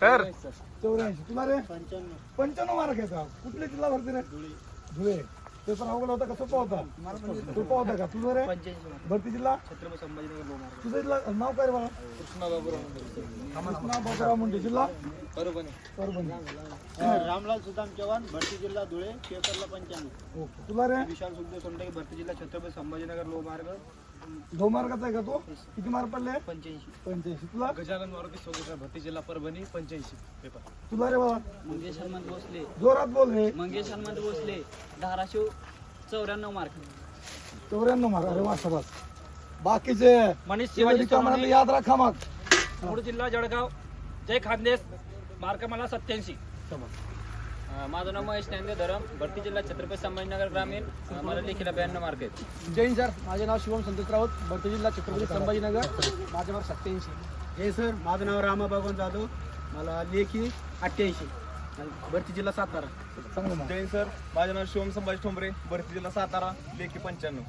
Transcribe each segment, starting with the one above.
Sir. चौऱ्याऐंशी. तुला रे पंच्याण्णव मार्क आहे का कुठले जिल्हा भरती रे? धुळे. पेपर अवघड होता का? सोपा होता. सोपा होता का? तुझं रे? भरती जिल्हा? तुझं जिल्हा नाव काय रे बाळा? कृष्णा बाबुराव मुंडे. जिल्हा? परभणी. रामलाल सुदाम चव्हाण भरती जिल्हा धुळे पेपरला पंच्याण्णव. ओके. तुला रे? विशाल सुखदेव सोंडे भरती जिल्हा छत्रपती संभाजीनगर लो मार्ग दो मार्काचा आहे का तो? किती मार्क पडले? पंच्याऐंशी. पंच्याऐंशी. तुला? गजानन मारुती सोगेश्वर भट्टी जिल्हा परभणी पंच्याऐंशी. पेपर. तुला रे बाबा. मंगेश हनुमंत भोसले. जोरात बोल रे. मंगेश हनुमंत भोसले धाराशिव चौऱ्याण्णव मार्क. चौऱ्याण्णव मार्क. अरे वा शाबास बाकीचे मनीष शिवाजी कामाला याद राखा मग. मूळ जिल्हा जळगाव. जय खानदेश. मार्क मला सत्याऐंशी. माझं नाव महेश नांदे धरम भरती जिल्हा छत्रपती संभाजीनगर ग्रामीण मला लेखीला ब्याण्णव मार्क आहेत. जैन सर माझे नाव शिवम संतोष राऊत भरती जिल्हा छत्रपती संभाजीनगर माझे मार्क सत्याऐंशी. जय सर माझं नाव रामा भगवान जाधव मला लेखी अठ्ठ्याऐंशी. भरती जिल्हा सातारा. जैन सर माझे नाव शिवम संभाजी ठोंबरे भरती जिल्हा सातारा लेखी पंच्याण्णव.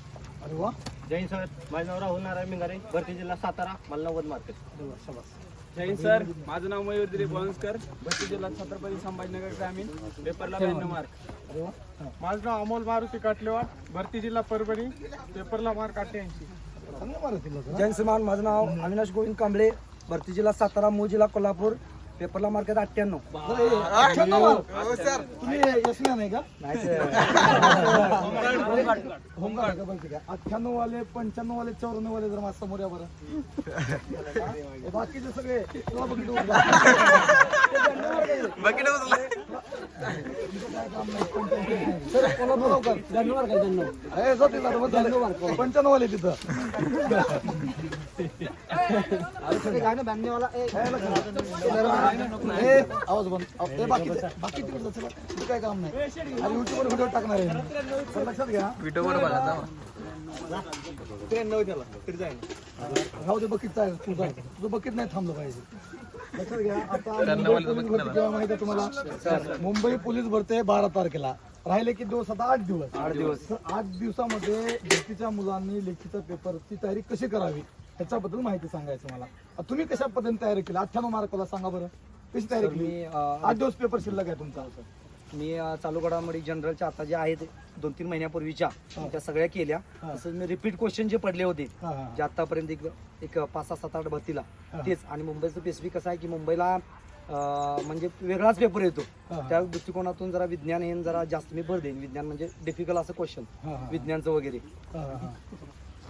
अरे वा. जैन सर माझं नाव राहुल नारायण मिंगारे भरती जिल्हा सातारा मला नव्वद मार्क अरे शाबास जैन सर. माझं नाव मयूर दिलीप बोळंसकर भरती जिल्हा छत्रपती संभाजीनगर ग्रामीण. पेपरला ब्याण्णव मार्क हा. माझं नाव अमोल मारुती काटलेवाड भरती जिल्हा परभणी. पेपरला मार्क अठ्ठ्याऐंशी? जैन समान माझं नाव अविनाश गोविंद कांबळे. भरती जिल्हा सातारा मूळ जिल्हा कोल्हापूर. पेपरला मार्क आहेत अठ्ठ्याण्णव. हे मार्क. तुम्ही आहे का? अठ्ठ्याण्णव वाले पंच्याण्णव वाले चौऱ्याण्णव वाले जर माझ्यासमोर या बरं. हे बाकीचे सगळे तुला बघितलं तिथं, पंच्याण्णव तिथं आवाज बंद बाकी तिकडे काय काम नाही युट्यूबवर व्हिडिओ टाकणार आहे लक्षात घ्या व्हिडिओ वर बघा राहू दे बकीत तुझं तुझं बकीत नाही थांबलं पाहिजे लक्षात घ्या आता मुंबई पोलीस भरती केव्हा माहिती आहे तुम्हाला? मुंबई पोलीस भरती आहे बारा तारखेला. राहिले किती दिवस आता आठ दिवस. आठ दिवस. आठ दिवसामध्ये भरतीच्या मुलांनी लेखीचा पेपरची तयारी कशी करावी ह्याच्याबद्दल माहिती सांगायचं मला. तुम्ही कशा पद्धतीने तयारी केली? अठ्ठ्याण्णव मार्काला सांगा बरं. कशी तयारी केली? आठ दिवस पेपर शिल्लक आहे तुमचा मी चालू घडामोडी जनरलच्या आता ज्या आहेत दोन तीन महिन्यापूर्वीच्या त्या सगळ्या केल्या. तसंच मी रिपीट क्वेश्चन जे पडले होते जे आतापर्यंत एक एक पाच सहा सात आठ भरतीला. तेच आणि मुंबईचं स्पेसिफिक कसं आहे की मुंबईला म्हणजे वेगळाच पेपर येतो. त्या दृष्टिकोनातून जरा विज्ञान हे जरा जास्त मी भर देईन विज्ञान म्हणजे डिफिकल्ट असं क्वेश्चन. विज्ञानचं वगैरे.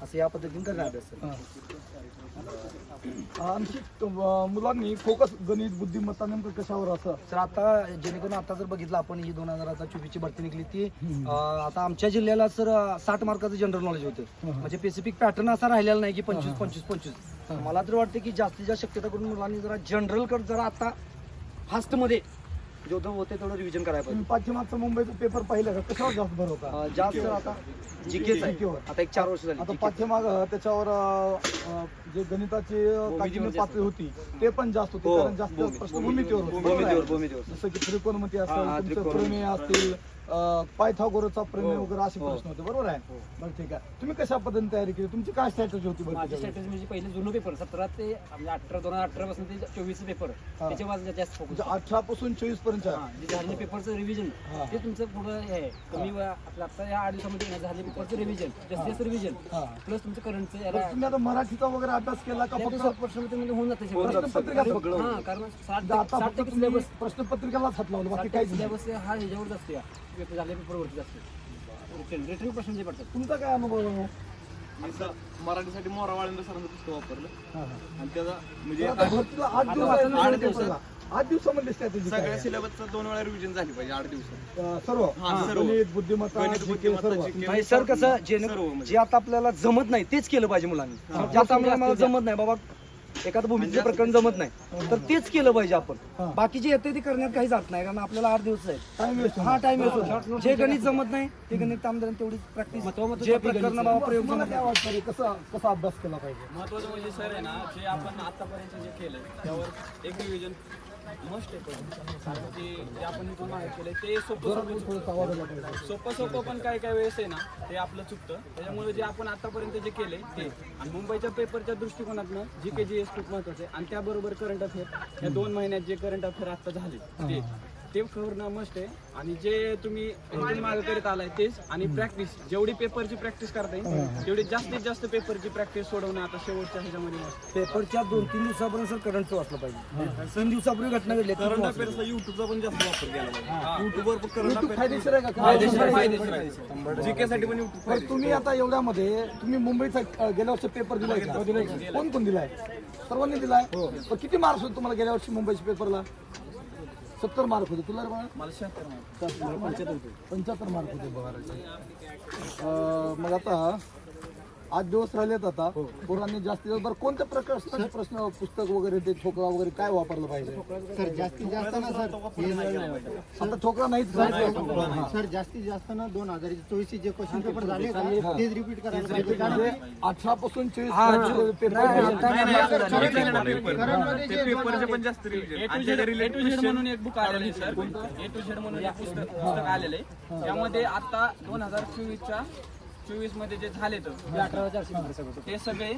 असं या पद्धतीने करणार. अभ्यास सर. आणखी अं, मुलांनी फोकस गणित बुद्धिमत्ता नेमकं कशावर असं? तर आता जेणेकरून आता जर बघितलं आपण ही दोन हजार आता चोवीसची भरती निघली ती आता आमच्या जिल्ह्याला सर साठ मार्काचं जनरल नॉलेज होतं. म्हणजे स्पेसिफिक पॅटर्न असा राहिलेला नाही की पंचवीस पंचवीस पंचवीस. मला तर वाटतं की जास्तीत जास्त शक्यता करून मुलांनी जरा जनरल कर जरा आता फास्टमध्ये जेवढं होते तेवढं रिव्हिजन करायला पाहिजे पाठीमागचा मुंबईचा पेपर पाहिलं का कशावर जास्त भर होता अं, जास्त आता जीकेच आहे GK वर. आता एक चार वर्ष झाली आता GK. पाठीमाग त्याच्यावर अं, जे गणिताची पातळी होती ते पण जास्त होती हो, कारण जास्त भूमी- प्रश्न भूमितीवर होते. बरोबर भूमितीवर आहे? भूमितीवर जसं की त्रिकोणमिती हा, असेल तुमचं त्रिकोण. प्रमेय असतील अं, पायथागोरसचा प्रमेय हो, वगैरे असे हो. प्रश्न होते बरोबर आहे? बरं ठीक आहे. तुम्ही कशा पद्धतीने तयारी केली? तुमची काय स्ट्रॅटेजी होती बरं माझी त्याच्यावेळी? स्ट्रॅटेजी म्हणजे पहिले जुनं पेपर सतरा ते म्हणजे अठरा दोन हजार अठरा पासून ते चोवीस पेपर हा. त्याच्या माझं जास्त फोकस म्हणजे अठरा पासून चोवीसपर्यंत? जे झालेले पेपरचं रिव्हिजन हा. ते तुमचं पुढं हे आहे. कमी वेळा आपलं आता या आठ दिवसामध्ये झाले पेपरचं रिव्हिजन जास्तीत जास्त रिव्हिजन हा. प्लस तुमचं करंटचं बरं, याला तुम्ही आता मराठीचा वगैरे अभ्यास केला का फक्त? दिवसात प्रश्नपत्रिकेमध्ये होऊन जातं प्रश्नपत्रिका सगळं. सगळं हा कारण साठ म्हणजे आता साठ फक्त टक्के तुम्ही सिलेबस प्रश्नपत्रिकेलाच हात लावलं बाकी काहीच नाही. सिलेबस हा ह्याच्यावर असतो या पेपर झाले असतो रिटर्न प्रश्न जे पडतात तुमचा काय अनुभव आहे? मराठीसाठी मोरा वाळेंद्र सरांचं पुस्तक वापरलं हा, हा. आणि त्याचा म्हणजे आता भरतीला आठ दिवस आहे आठ. दिवसात. आठ दिवसामध्ये स्ट्रॅटेजी सगळ्या सिलेबसचं दोन वेळा रिव्हिजन झाली पाहिजे आठ दिवसात सर्व हा, सर्व. गणित बुद्धिमत्ता गणित, GK, बुद्धिमत्ता, सर्व GK. नाही सर कसं जे सर्व म्हणजे. जे आता आपल्याला जमत नाही तेच केलं पाहिजे मुलांनी जे आता आपल्याला जमत नाही बाबा एखादं भूमीचं प्रकरण जमत नाही. तर तेच केलं पाहिजे. आपण. बाकी जे येते ते करण्यात काही जात नाही कारण आपल्याला आठ दिवस आहे हा टाइम येतो जे गणित जमत नाही ते गणित आमदार तेवढी प्रॅक्टिस जे प्रकरण बाबा प्रयोग? कसा कसा अभ्यास केला पाहिजे? महत्वाचं म्हणजे सर आहे ना जे आपण आतापर्यंत जे केलंय त्यावर एक रिव्हिजन मस्त आहे पण. कारण की जे आपण इथून मागे केले ते सोपं सोपं सोपं सोपं पण काय काय वेळेस आहे ना ते आपलं चुकतं. त्याच्यामुळे जे आपण आतापर्यंत जे केले ते. आणि मुंबईच्या पेपरच्या दृष्टिकोनातनं जी के जी एस खूप महत्वाचं आहे आणि त्याबरोबर करंट अफेअर या दोन महिन्यात जे करंट अफेअर आता झाले ते. ते करणं मस्ट आहे. आणि जे तुम्ही मागे करीत आलाय तेच. आणि प्रॅक्टिस जेवढी पेपरची प्रॅक्टिस करता येईल तेवढी जास्तीत जास्त पेपरची प्रॅक्टिस सोडवणं आता शेवटच्या ह्याच्यामध्ये पेपरच्या दोन तीन दिवसापर्यंत सर करंटचं वाचलं पाहिजे. तीन दिवसापूर्वी घटना घडली आहे, ती करंट वाचलं. अफेअर्सला युट्यूबचा पण जास्त वापर केला पाहिजे. युट्यूबवर पण करंट YouTube फायदेशीर आहे. का? फायदेशीर आहे जीके साठी पण युट्यूब तुम्ही आता एवढ्यामध्ये तुम्ही मुंबईचा अ, गेल्या वर्षी पेपर दिलाय का? कोण कोण दिलाय. सर्वांनी दिलाय. पण किती मार्क्स होते तुम्हाला गेल्या वर्षी मुंबईच्या पेपरला सत्तर मार्क होते. तुला? मला शहात्तर पंच्याहत्तर मार्क होते. बघा अं, मग आता आठ दिवस राहिलेत आता. पोरांनी जास्तीत जास्त बरं कोणत्या प्रकारचे प्रश्न पुस्तक वगैरे ते ठोकळा वगैरे काय वापरलं पाहिजे? सर जास्तीत जास्त ना सर हे आता ठोकळा नाहीच हा. सर जास्तीत जास्त ना दोन हजार चोवीसचे जे क्वेश्चन पेपर झाले का तेच रिपीट करायला पाहिजे. कारण म्हणजे अठरा पासून चोवीसपर्यंत पेपर ते पेपरचे पण जास्त रिव्हिजन आणि त्याच्या A related to Z question म्हणून एक बुक आलेलं आहे सर. ए टू झेड म्हणून एक पुस्तक पुस्तक आलेलं आहे. त्यामध्ये आता दोन हजार चोवीसच्या चोवीसमध्ये जे झाले तर ते सगळे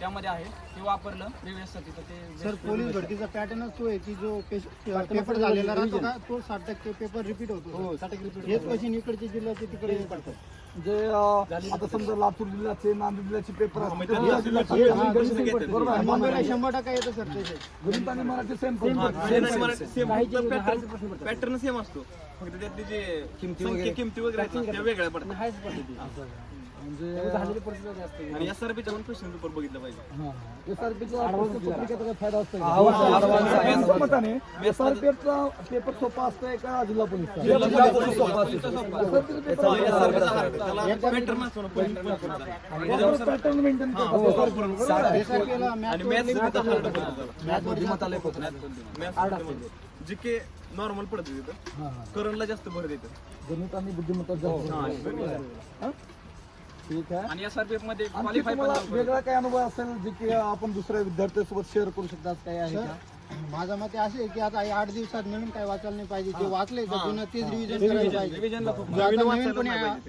त्यामध्ये आहे ते वापरलं प्रिव्हियससाठी तर ते सर पोलीस भरतीचा पॅटर्नच तो आहे की जो पेपर झालेला राहतो ना तो साठ टक्के पेपर रिपीट होतो. हेच क्वेश्चन इकडचे जिल्ह्याचे तिकडे पडतात अं, आता समजा लातूर जिल्ह्याचे नांदेड जिल्ह्याचे पेपर हा, मुंबईला शंभर टक्के येतं सर गणित आणि मराठी सेम पॅटर्न सेम असतो. फक्त त्यातले जे किमती किमती वगैरे आहेत ना, त्या वेगळ्या पडतात म्हणजे आणि एसआरपीचा पण क्वेश्चन पेपर बघितलं पाहिजे एसआरपीचा पत्रिकेचा काय फायदा असतो का? मताने एसआरपीचा पेपर सोपा असतोय का जिल्हा पोलीसचा असतो मेंटेन SRP ला आणि मॅथ्स जी के नॉर्मल पडते तिथं. करंटला जास्त भर देतं गणित आणि बुद्धिमत्ता जास्त हा? ठीक आहे. आणि एसआरपीएफमध्ये आणखी क्वालिफाय पण तुम्हाला लवकर वेगळा काय अनुभव असेल? जे की आपण दुसऱ्या विद्यार्थ्यांसोबत शेअर करू शकता असं काही आहे का? माझा मते असे आहे की आता हे आठ दिवसात नवीन काय वाचायला नाही पाहिजे. जे वाचले तर जुनं तेच रिव्हिजन करायला पाहिजे. रिव्हिजनला खूप जे आता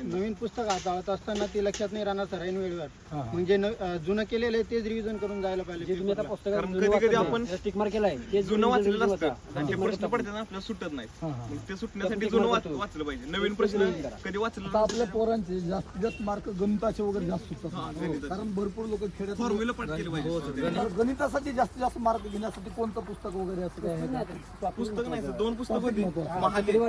नवीन पुस्तक हाताळत असताना ते लक्षात नाही राहणार सर ऐन वेळेवर म्हणजे न- अं, जुनं केलेलं आहे तेच रिव्हिजन करून जायला पाहिजे. कारण कधी कधी आपण जुनं वाचलेलं असतं. आणि ते प्रश्न पडतात ना आपल्याला सुटत नाहीत मग ते सुटण्यासाठी जुनं वाच- वाचलं पाहिजे. नवीन प्रश्न कधी वाचलं आता आपल्या पोरांचे जास्तीत जास्त मार्क गणिताचे वगैरे जास्त सुटतात. कारण भरपूर लोक खेड्यात फॉर्म्युला पाठ केली पाहिजे. तर गणितासाठी जास्तीत जास्त मार्क घेण्यासाठी कोणतं पुस्तक वगैरे असं काय आहे का? पुस्तक नाही. सर, दोन पुस्तक होती. महाले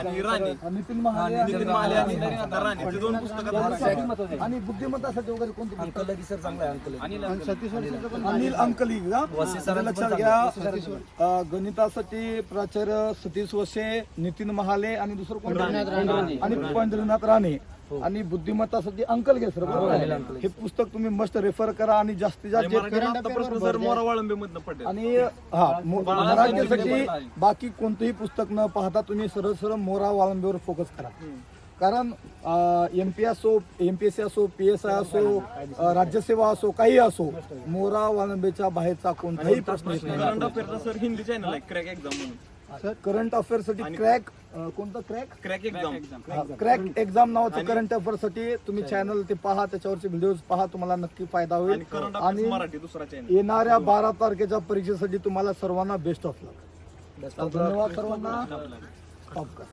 आणि राणी. नितीन महाले नितीन महाले आणि आता राणी. ते दोन पुस्तकात आणि बुद्धिमत्तासाठी वगैरे कोणतं पुस्तक? अंकल लगी सर चांगला आहे अंकल अनिल. अंकली का? लक्षात घ्या अं, गणितासाठी प्राचार्य सतीश वसे नितीन महाले आणि दुसरं कोण आणि पंढरीनाथ राणे. आणि बुद्धिमत्तासाठी अंकल घे सर आहे? हे पुस्तक तुम्ही मस्त रेफर करा आणि जास्तीत जास्त जे- मराठीला आता प्रश्न जर मोरा वाळंबे मधनं पडले आणि हा मराठीसाठी बाकी कोणतंही पुस्तक न पाहता तुम्ही सरळ सरळ मोरा वाळंबीवर फोकस करा. कारण एम पी असो एम पी एस सी असो पी एस आय असो राज्यसेवा असो काही असो मोरा वाळंबेच्या बाहेरचा कोणताही प्रश्न हिंदी चॅनल आहे क्रॅक एक्झाम म्हणून. करंट अफेअरसाठी क्रॅक कोणतं crack crack exam crack exam नावाचं करंट अफेअरसाठी तुम्ही चॅनल ते पहा त्याच्यावरचे व्हिडिओ पहा तुम्हाला नक्की फायदा आणि होईल करंट आणि अफेअर्स मराठी दुसरा चॅनल येणाऱ्या बारा तारखेच्या परीक्षेसाठी तुम्हाला सर्वांना बेस्ट ऑफ लक धन्यवाद सर्वांना. करा